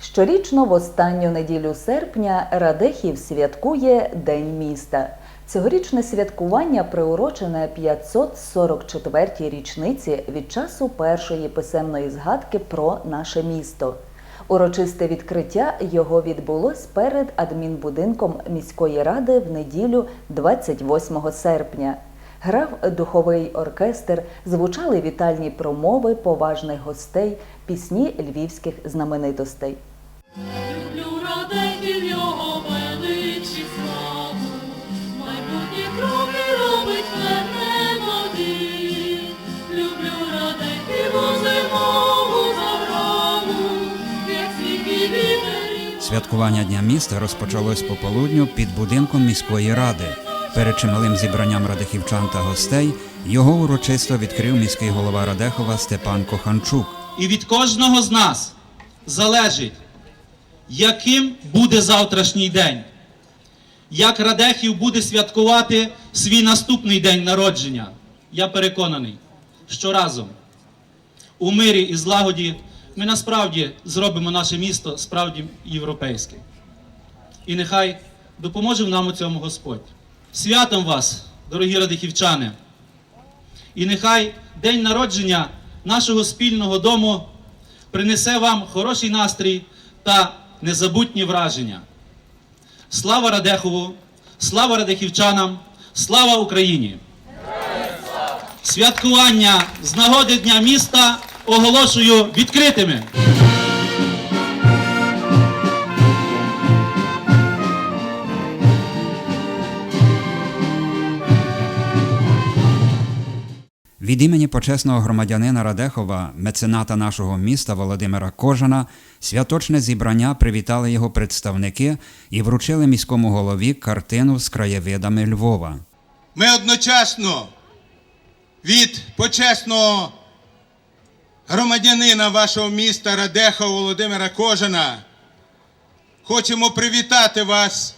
Щорічно в останню неділю серпня Радехів святкує День міста. Цьогорічне святкування приурочене 544-й річниці від часу першої писемної згадки про наше місто. Урочисте відкриття його відбулось перед адмінбудинком міської ради в неділю 28 серпня. Грав духовий оркестр, звучали вітальні промови поважних гостей, пісні львівських знаменитостей. Люблю радиків його величі славу, майбутні кроки робить мене води. Люблю радиків у зимову як вітерів. Святкування Дня міста розпочалось пополудню під будинком міської ради. Перед чималим зібранням радихівчан та гостей його урочисто відкрив міський голова Радехова Степан Коханчук. І від кожного з нас залежить, яким буде завтрашній день, як Радехів буде святкувати свій наступний день народження. Я переконаний, що разом у мирі і злагоді ми насправді зробимо наше місто справді європейським. І нехай допоможе нам у цьому Господь. Святом вас, дорогі радихівчани! І нехай день народження нашого спільного дому принесе вам хороший настрій та незабутні враження. Слава Радехову, слава радехівчанам, слава Україні! Святкування з нагоди Дня міста оголошую відкритими. Від імені почесного громадянина Радехова, мецената нашого міста Володимира Кожана, святочне зібрання привітали його представники і вручили міському голові картину з краєвидами Львова. Ми одночасно від почесного громадянина вашого міста Радеха Володимира Кожана хочемо привітати вас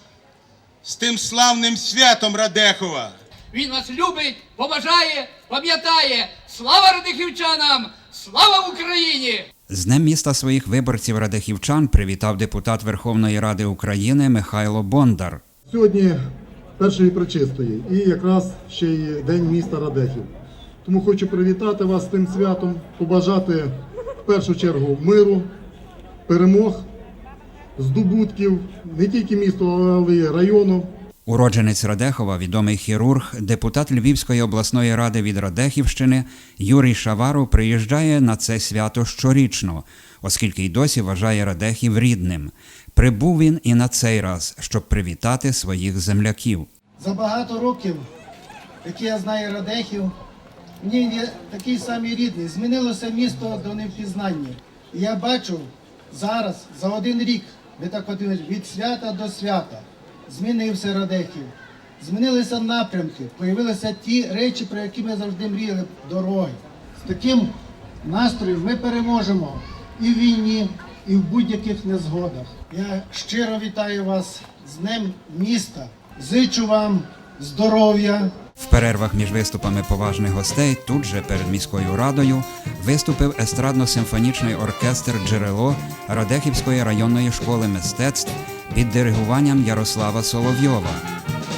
з тим славним святом Радехова. Він вас любить, поважає, пам'ятає. Слава радихівчанам! Слава Україні! З Днем міста своїх виборців радехівчан привітав депутат Верховної Ради України Михайло Бондар. Сьогодні першої причистої і якраз ще й День міста Радехів. Тому хочу привітати вас з тим святом, побажати в першу чергу миру, перемог, здобутків не тільки міста, але й району. Уродженець Радехова, відомий хірург, депутат Львівської обласної ради від Радехівщини Юрій Шаваров приїжджає на це свято щорічно, оскільки й досі вважає Радехів рідним. Прибув він і на цей раз, щоб привітати своїх земляків. За багато років, які я знаю Радехів, мені є такий самий рідний. Змінилося місто до невпізнання. І я бачу зараз, за один рік, ви так подивились, від свята до свята, змінився Радехів. Змінилися напрямки, появилися ті речі, про які ми завжди мріяли дороги. З таким настроєм ми переможемо і в війні, і в будь-яких незгодах. Я щиро вітаю вас з Днем міста. Зичу вам здоров'я, В перервах між виступами поважних гостей тут же перед міською радою виступив естрадно-симфонічний оркестр Джерело Радехівської районної школи мистецтв під диригуванням Ярослава Соловйова.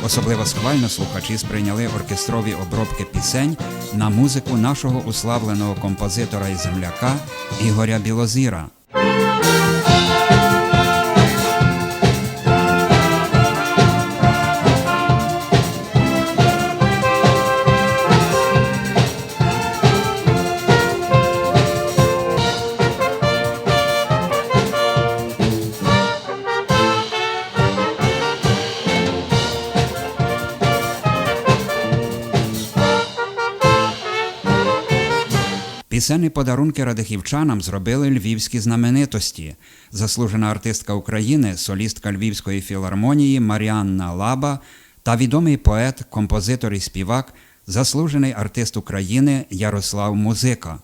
Особливо схвально слухачі сприйняли оркестрові обробки пісень на музику нашого уславленого композитора і земляка Ігоря Білозіра. Пісенні подарунки радихівчанам зробили львівські знаменитості. Заслужена артистка України, солістка Львівської філармонії Маріанна Лаба та відомий поет, композитор і співак, заслужений артист України Ярослав Музика.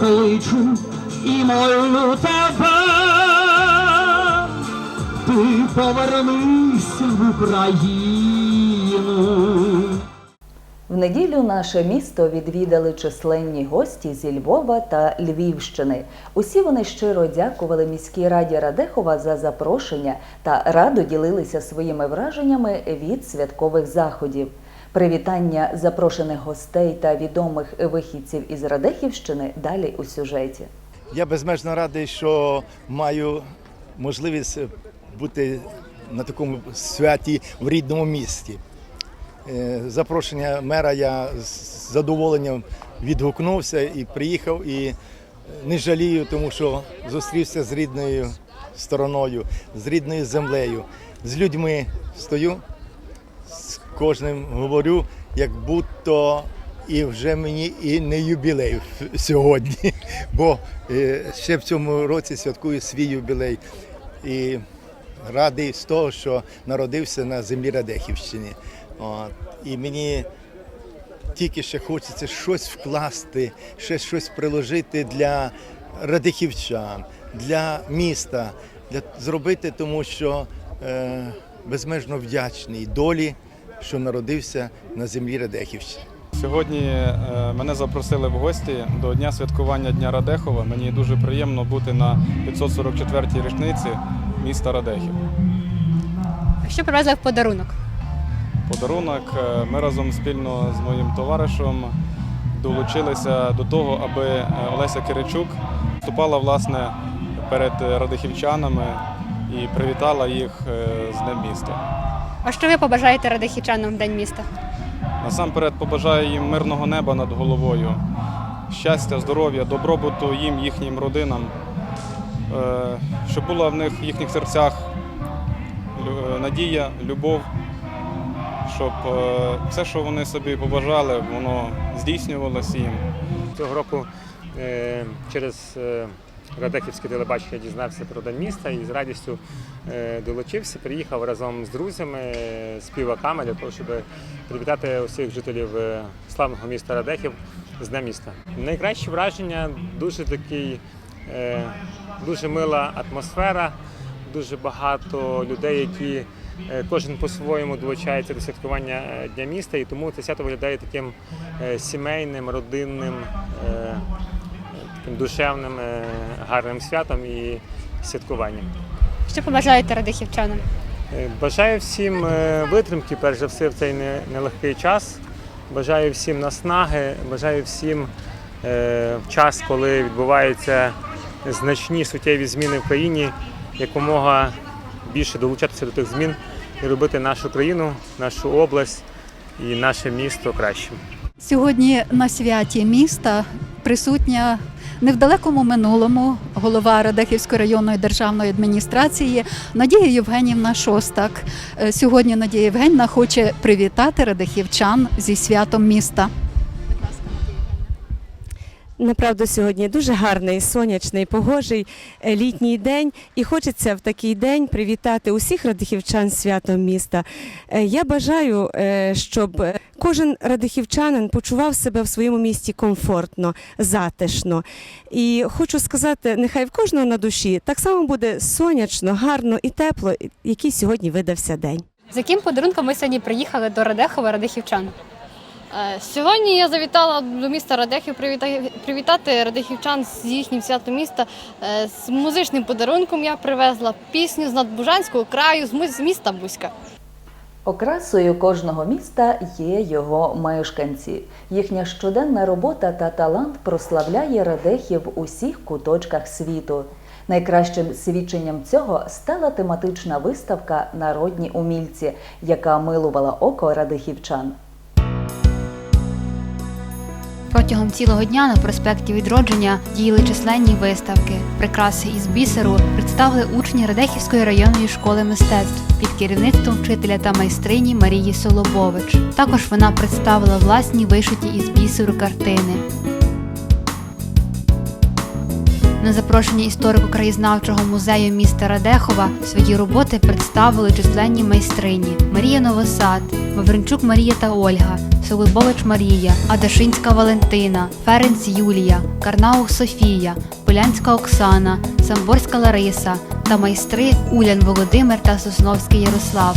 Кличу і молю тебе, ти повернися в Україну. В неділю наше місто відвідали численні гості зі Львова та Львівщини. Усі вони щиро дякували міській раді Радехова за запрошення та радо ділилися своїми враженнями від святкових заходів. Привітання запрошених гостей та відомих вихідців із Радехівщини далі у сюжеті. Я безмежно радий, що маю можливість бути на такому святі в рідному місті. Е, Запрошення мера я з задоволенням відгукнувся і приїхав і не жалію, тому що зустрівся з рідною стороною, з рідною землею, з людьми стою, кожним говорю, як будто і вже мені і не юбілей сьогодні, бо е, ще в цьому році святкую свій юбілей. І радий з того, що народився на землі Радехівщини. От. І мені тільки ще хочеться щось вкласти, ще щось приложити для радихівчан, для міста, для зробити, тому що е, безмежно вдячний долі, що народився на землі Радехівщини. Сьогодні е, мене запросили в гості до дня святкування Дня Радехова. Мені дуже приємно бути на 544-й річниці міста Радехів. Що привезли в подарунок? Подарунок е, ми разом спільно з моїм товаришем долучилися до того, аби е, Олеся Киричук вступала власне перед радихівчанами і привітала їх з Днем міста. А що ви побажаєте радихівчанам в День міста? Насамперед побажаю їм мирного неба над головою, щастя, здоров'я, добробуту їм, їхнім родинам, е, щоб була в них в їхніх серцях е, надія, любов, щоб е, все, що вони собі побажали, воно здійснювалося їм. Цього року через Радехівське телебачення дізнався про День міста і з радістю е, долучився, приїхав разом з друзями, е, співаками для того, щоб привітати усіх жителів е, славного міста Радехів з Днем міста. Найкращі враження дуже такий, дуже мила атмосфера, дуже багато людей, які кожен по-своєму долучається до святкування Дня міста, і тому це свято виглядає таким сімейним, родинним, душевним, е, гарним святом і святкуванням. Що побажаєте радихівчанам? Е, Бажаю всім е, витримки, перш за все, в цей нелегкий час. Бажаю всім наснаги, бажаю всім в час, коли відбуваються значні суттєві зміни в країні, якомога більше долучатися до тих змін і робити нашу країну, нашу область і наше місто кращим. Сьогодні на святі міста присутня не в далекому минулому голова Радехівської районної державної адміністрації Надія Євгенівна Шостак. Е, Сьогодні Надія Євгенівна хоче привітати радехівчан зі святом міста. Направду сьогодні дуже гарний, сонячний, погожий е, літній день, і хочеться в такий день привітати усіх радихівчан святом міста. Е, Я бажаю, е, щоб кожен радихівчанин почував себе в своєму місті комфортно, затишно. І хочу сказати, нехай в кожного на душі так само буде сонячно, гарно і тепло, який сьогодні видався день. З яким подарунком ви сьогодні приїхали до Радехова радихівчан? Е, Сьогодні я завітала до міста Радехів привіта- привітати радехівчан з їхнім святом міста. Е, З музичним подарунком я привезла пісню з Надбужанського краю з міста Бузька. Окрасою кожного міста є його мешканці. Їхня щоденна робота та талант прославляє Радехів в усіх куточках світу. Найкращим свідченням цього стала тематична виставка Народні умільці, яка милувала око радихівчан. Протягом цілого дня на проспекті Відродження діяли численні виставки. Прикраси із бісеру представили учні Радехівської районної школи мистецтв під керівництвом вчителя та майстрині Марії Солобович. Також вона представила власні вишиті із бісеру картини. На запрошення історико-краєзнавчого музею міста Радехова свої роботи представили численні майстрині Марія Новосад, Вавренчук Марія та Ольга, Солубович Марія, Адашинська Валентина, Ференц Юлія, Карнаух Софія, Полянська Оксана, Самборська Лариса та майстри Улян Володимир та Сосновський Ярослав.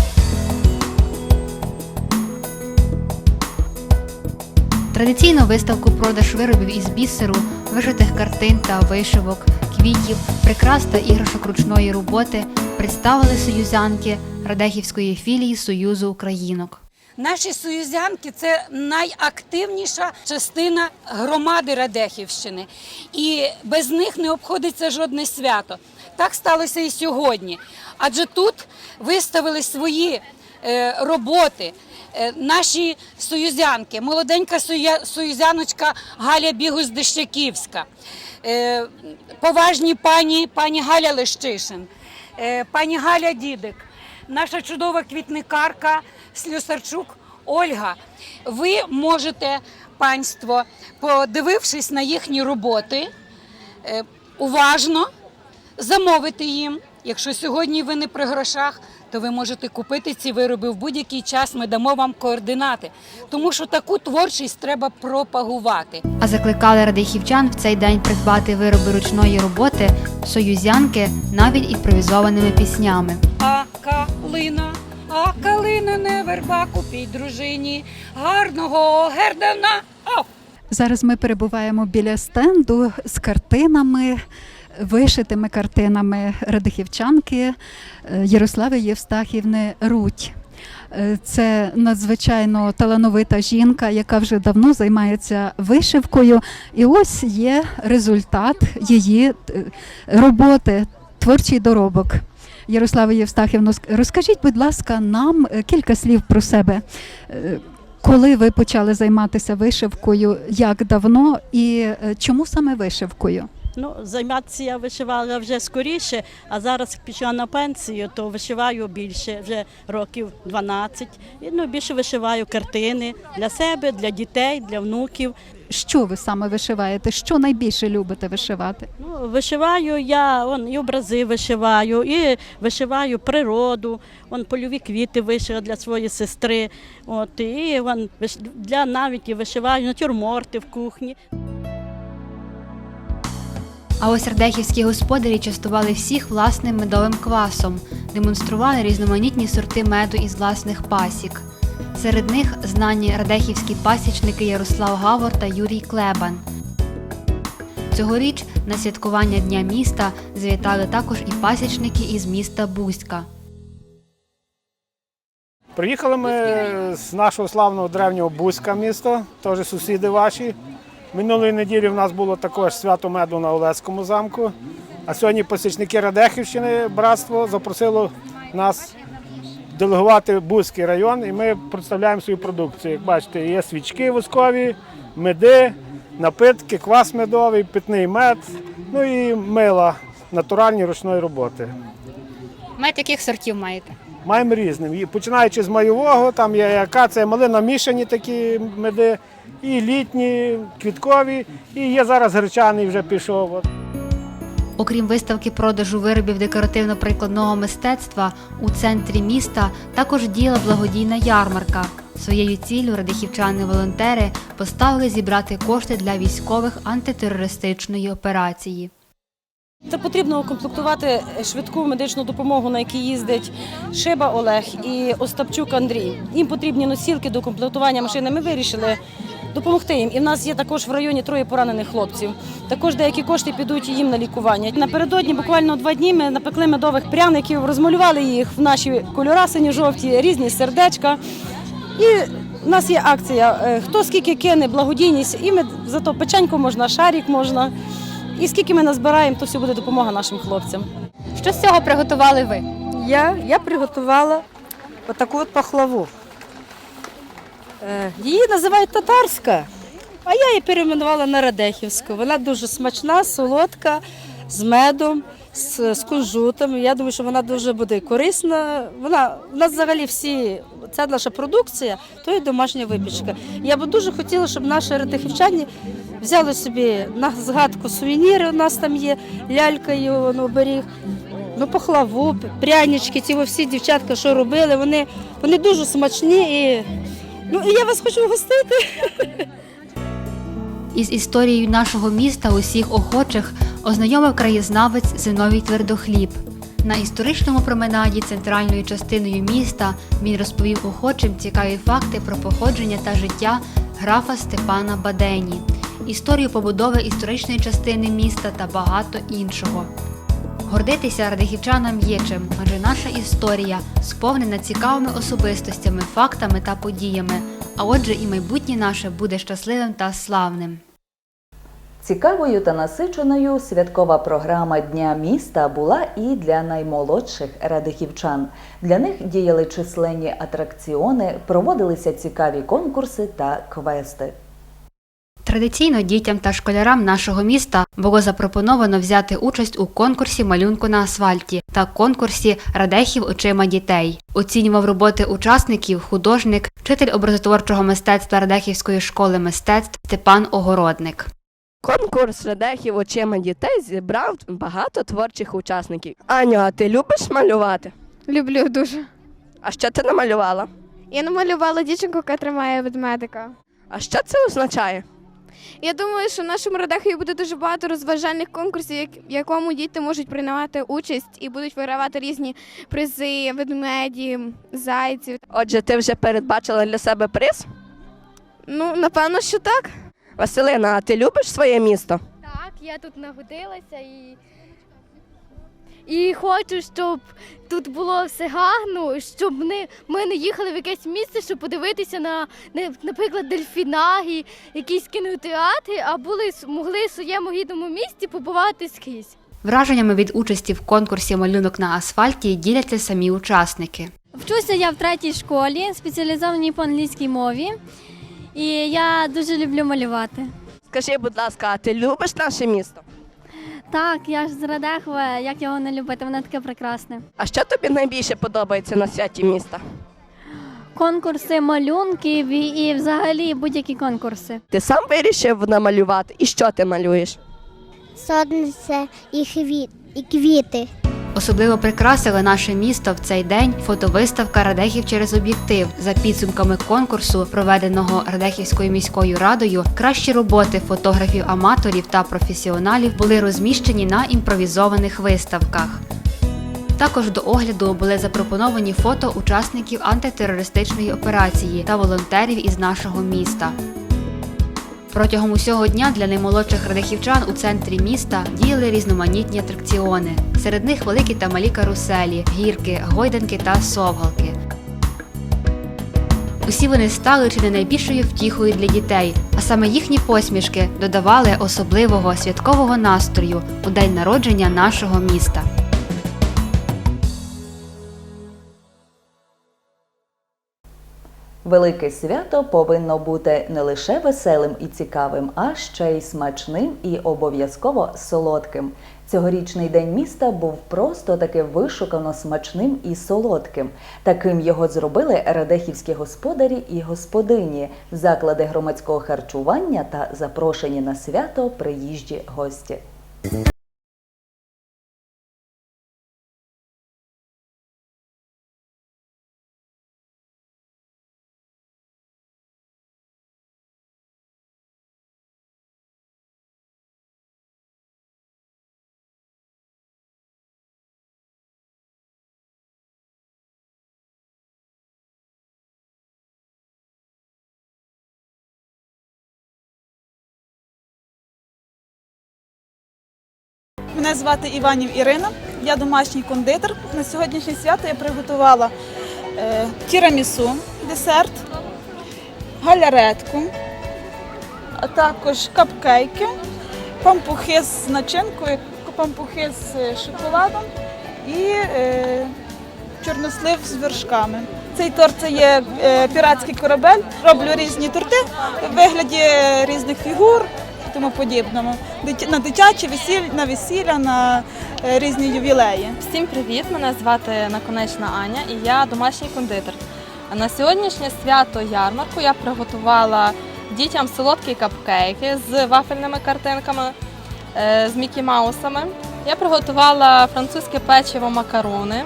Традиційну виставку продаж виробів із бісеру, вишитих картин та вишивок, квітів, прикрас та іграшок ручної роботи представили союзянки Радехівської філії Союзу Українок. Наші союзянки це найактивніша частина громади Радехівщини, і без них не обходиться жодне свято. Так сталося і сьогодні. Адже тут виставили свої е, роботи. Е, Наші союзянки, молоденька союзяночка Галя Бігус Дещаківська, е, поважні пані, пані Галя Лещишин, е, пані Галя Дідик, наша чудова квітникарка Слюсарчук Ольга. Ви можете, панство, подивившись на їхні роботи, уважно замовити їм. Якщо сьогодні ви не при грошах, то ви можете купити ці вироби в будь-який час. Ми дамо вам координати, тому що таку творчість треба пропагувати. А закликали радихівчан в цей день придбати вироби ручної роботи союзянки навіть імпровізованими піснями. А калина, а калина не верба, купіть дружині гарного гердана. О! Зараз ми перебуваємо біля стенду з картинами, вишитими картинами радихівчанки е, Ярослави Євстахівни Руть. Е, Це надзвичайно талановита жінка, яка вже давно займається вишивкою. І ось є результат її е, роботи, творчий доробок. Ярослава Євстахівна, розкажіть, будь ласка, нам кілька слів про себе. Коли ви почали займатися вишивкою, як давно і чому саме вишивкою? Ну, займатися я вишивала вже скоріше, а зараз пішла на пенсію, то вишиваю більше, вже років 12. І ну, більше вишиваю картини для себе, для дітей, для внуків. Що ви саме вишиваєте? Що найбільше любите вишивати? Ну, вишиваю я он, і образи вишиваю, і вишиваю природу, он, польові квіти вишила для своєї сестри. От, і он, для навіть і вишиваю натюрморти в кухні. А ось радехівські господарі частували всіх власним медовим квасом, демонстрували різноманітні сорти меду із власних пасік. Серед них знані радехівські пасічники Ярослав Гавор та Юрій Клебан. Цьогоріч на святкування Дня міста завітали також і пасічники із міста Бузька. Приїхали ми з нашого славного древнього Бузька міста, теж сусіди ваші. Минулої неділі в нас було також свято меду на Олеському замку. А сьогодні посічники Радехівщини братство запросило нас делегувати Бузький район, і ми представляємо свою продукцію. Як бачите, є свічки воскові, меди, напитки, квас медовий, питний мед, ну і мила натуральні ручної роботи. Мед яких сортів маєте? Маємо різним. Починаючи з майового, там є акація, малина мішані такі меди, і літні, квіткові, і є зараз гречаний вже пішов. Окрім виставки продажу виробів декоративно-прикладного мистецтва, у центрі міста також діяла благодійна ярмарка. Своєю ціллю радихівчани-волонтери поставили зібрати кошти для військових антитерористичної операції. Це потрібно укомплектувати швидку медичну допомогу, на якій їздить Шиба Олег і Остапчук Андрій. Їм потрібні носілки до комплектування машини. Ми вирішили допомогти їм. І в нас є також в районі троє поранених хлопців. Також деякі кошти підуть їм на лікування. Напередодні буквально два дні ми напекли медових пряників, розмалювали їх в наші кольора сині-жовті, різні сердечка. І в нас є акція. е, Хто скільки кине благодійність, і ми зато печеньку можна, шарик можна. І скільки ми назбираємо, то все буде допомога нашим хлопцям. Що з цього приготували ви? Я, я приготувала отаку от пахлаву. Е, Її називають татарська, а я її перейменувала на Радехівську. Вона дуже смачна, солодка, з медом, з, з кунжутом. Я думаю, що вона дуже буде корисна. Вона у нас взагалі всі, ця наша продукція, то є домашня випічка. Я би дуже хотіла, щоб наші радехівчані взяли собі на згадку сувеніри. У нас там є лялькою ну, оберіг. Ну, пахлаву, прянички, ці всі дівчатка, що робили, вони, вони дуже смачні. І, ну, і я вас хочу гостити. Із історією нашого міста усіх охочих ознайомив краєзнавець Зиновій Твердохліб. На історичному променаді центральною частиною міста він розповів охочим цікаві факти про походження та життя графа Степана Бадені, історію побудови історичної частини міста та багато іншого. Гордитися радихівчанам є чим, адже наша історія сповнена цікавими особистостями, фактами та подіями. А отже, і майбутнє наше буде щасливим та славним. Цікавою та насиченою святкова програма Дня міста була і для наймолодших радихівчан. Для них діяли численні атракціони, проводилися цікаві конкурси та квести. Традиційно дітям та школярам нашого міста було запропоновано взяти участь у конкурсі малюнку на асфальті та конкурсі Радехів очима дітей. Оцінював роботи учасників художник, вчитель образотворчого мистецтва Радехівської школи мистецтв Степан Огородник. Конкурс Радехів очима дітей зібрав багато творчих учасників. Аню, а ти любиш малювати? Люблю дуже. А що ти намалювала? Я намалювала дівчинку, яка тримає ведмедика. А що це означає? Я думаю, що в нашому Радахові буде дуже багато розважальних конкурсів, в якому діти можуть приймати участь і будуть вигравати різні призи, ведмеді, зайців. Отже, ти вже передбачила для себе приз? Ну, напевно, що так. Василина, а ти любиш своє місто? Так, я тут нагодилася і. І хочу, щоб тут було все гарно, щоб не, ми не їхали в якесь місце, щоб подивитися на, не- наприклад, дельфінаги, якісь кінотеатри, а були могли в своєму гідному місті побувати скрізь. Враженнями від участі в конкурсі малюнок на асфальті діляться самі учасники. Вчуся я в третій школі, спеціалізованій по англійській мові, і я дуже люблю малювати. Скажи, будь ласка, а ти любиш наше місто? Так, я ж з Радехова, як його не любити, воно таке прекрасне. А що тобі найбільше подобається на святі міста? Конкурси малюнків і, і взагалі будь-які конкурси. Ти сам вирішив намалювати? І що ти малюєш? Сонце і, хвіт, і квіти. Особливо прикрасили наше місто в цей день фотовиставка Радехів через об'єктив. За підсумками конкурсу, проведеного Радехівською міською радою, кращі роботи фотографів-аматорів та професіоналів були розміщені на імпровізованих виставках. Також до огляду були запропоновані фото учасників антитерористичної операції та волонтерів із нашого міста. Протягом усього дня для наймолодших радихівчан у центрі міста діяли різноманітні атракціони. Серед них великі та малі каруселі, гірки, гойданки та совгалки. Усі вони стали чи не найбільшою втіхою для дітей, а саме їхні посмішки додавали особливого святкового настрою у день народження нашого міста. Велике свято повинно бути не лише веселим і цікавим, а ще й смачним і обов'язково солодким. Цьогорічний день міста був просто таки вишукано смачним і солодким. Таким його зробили радехівські господарі і господині, заклади громадського харчування та запрошені на свято приїжджі гості. Мене звати Іванів Ірина, я домашній кондитер. На сьогоднішнє свято я приготувала е, тірамісу, десерт, галяретку, а також капкейки, пампухи з начинкою, пампухи з е, шоколадом і е, чорнослив з вершками. Цей торт це є е, піратський корабель. Роблю різні торти в вигляді різних фігур тому подібному. На дитячі весілля, на весілля, на е, різні ювілеї. Всім привіт! Мене звати Наконечна Аня і я домашній кондитер. На сьогоднішнє свято ярмарку я приготувала дітям солодкі капкейки з вафельними картинками, е, з Мікі Маусами. Я приготувала французьке печиво макарони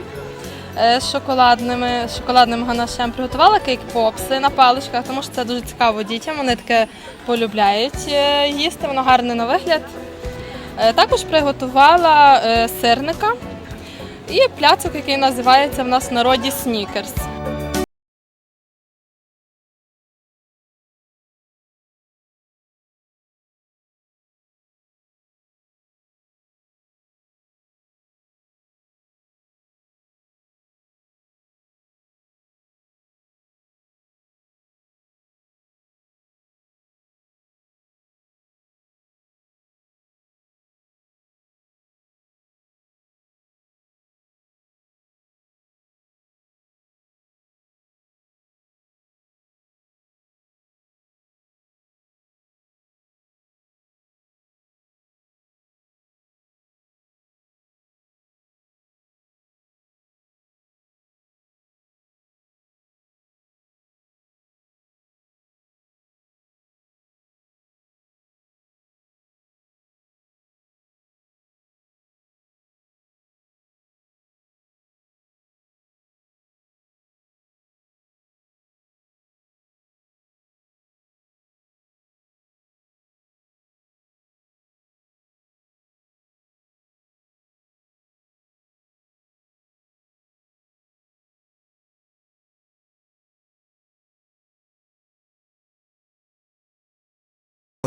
з шоколадними, з шоколадним ганашем. Приготувала кейк-попси на паличках, тому що це дуже цікаво дітям. Вони таке полюбляють е, їсти, воно гарне на вигляд. Е, Також приготувала е, сирника і пляцок, який називається в нас народі снікерс.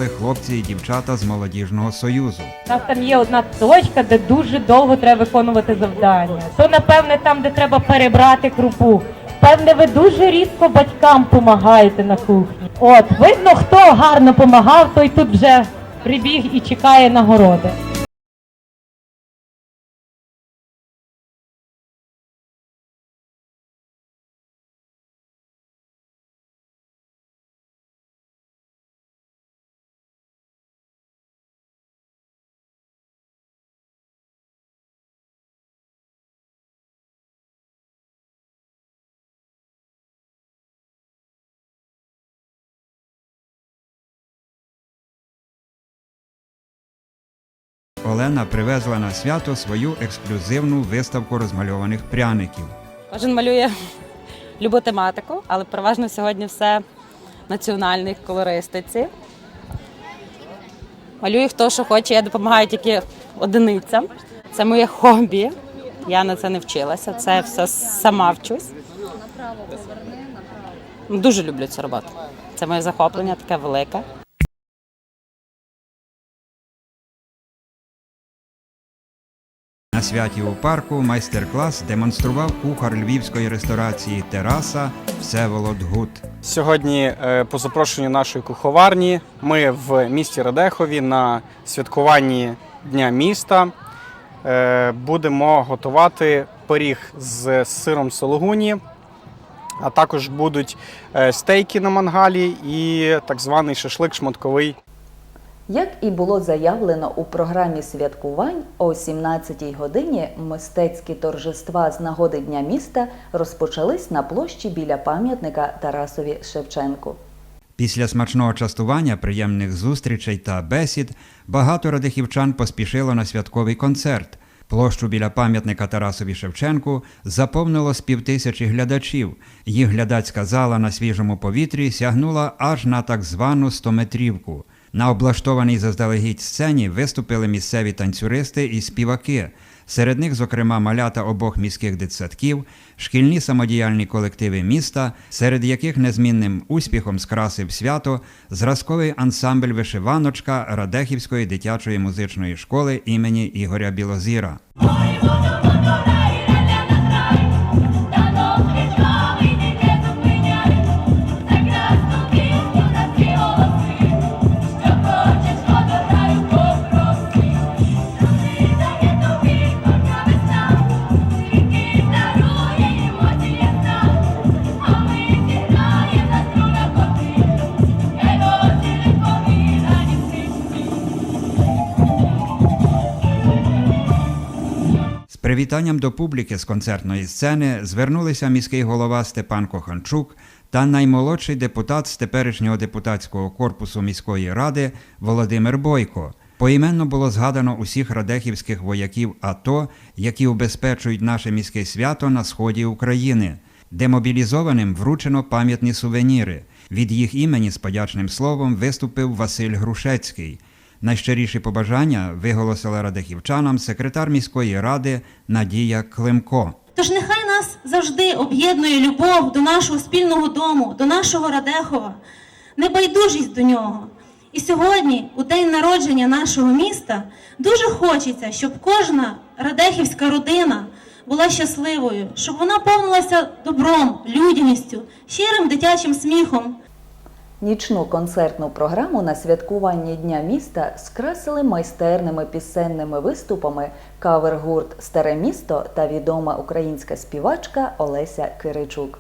Хлопці і дівчата з молодіжного союзу. У нас там є одна точка, де дуже довго треба виконувати завдання. То, напевне, там, де треба перебрати крупу. Певне, ви дуже рідко батькам допомагаєте на кухні. От, видно, хто гарно помагав, той тут вже прибіг і чекає нагороди. Олена привезла на свято свою ексклюзивну виставку розмальованих пряників. Кожен малює любу тематику, але переважно сьогодні все національних колористиці. Малюю хто що хоче, я допомагаю тільки одиницям. Це моє хобі. Я на це не вчилася, це все сама вчусь. Дуже люблю цю роботу. Це моє захоплення, таке велике. На святі у парку майстер-клас демонстрував кухар львівської ресторації Тераса Всеволод Гут. Сьогодні, е, по запрошенню нашої куховарні, ми в місті Радехові на святкуванні Дня міста е, будемо готувати пиріг з сиром сологуні, а також будуть е, стейки на мангалі і так званий шашлик шматковий. Як і було заявлено у програмі святкувань, о 17-й годині мистецькі торжества з нагоди Дня міста розпочались на площі біля пам'ятника Тарасові Шевченку. Після смачного частування, приємних зустрічей та бесід багато радихівчан поспішило на святковий концерт. Площу біля пам'ятника Тарасові Шевченку заповнило з півтисячі глядачів. Їх глядацька зала на свіжому повітрі сягнула аж на так звану стометрівку. На облаштованій заздалегідь сцені виступили місцеві танцюристи і співаки. Серед них, зокрема, малята обох міських дитсадків, шкільні самодіяльні колективи міста, серед яких незмінним успіхом скрасив свято зразковий ансамбль вишиваночка Радехівської дитячої музичної школи імені Ігоря Білозіра. Привітанням до публіки з концертної сцени звернулися міський голова Степан Коханчук та наймолодший депутат з теперішнього депутатського корпусу міської ради Володимир Бойко. Поіменно було згадано усіх радехівських вояків АТО, які убезпечують наше міське свято на сході України. Демобілізованим вручено пам'ятні сувеніри. Від їх імені з подячним словом виступив Василь Грушецький. Найщиріші побажання виголосила радехівчанам секретар міської ради Надія Климко. Тож нехай нас завжди об'єднує любов до нашого спільного дому, до нашого Радехова, небайдужість до нього. І сьогодні, у день народження нашого міста, дуже хочеться, щоб кожна радехівська родина була щасливою, щоб вона повнилася добром, людяністю, щирим дитячим сміхом, Нічну концертну програму на святкуванні Дня міста скрасили майстерними пісенними виступами кавер-гурт Старе місто та відома українська співачка Олеся Киричук.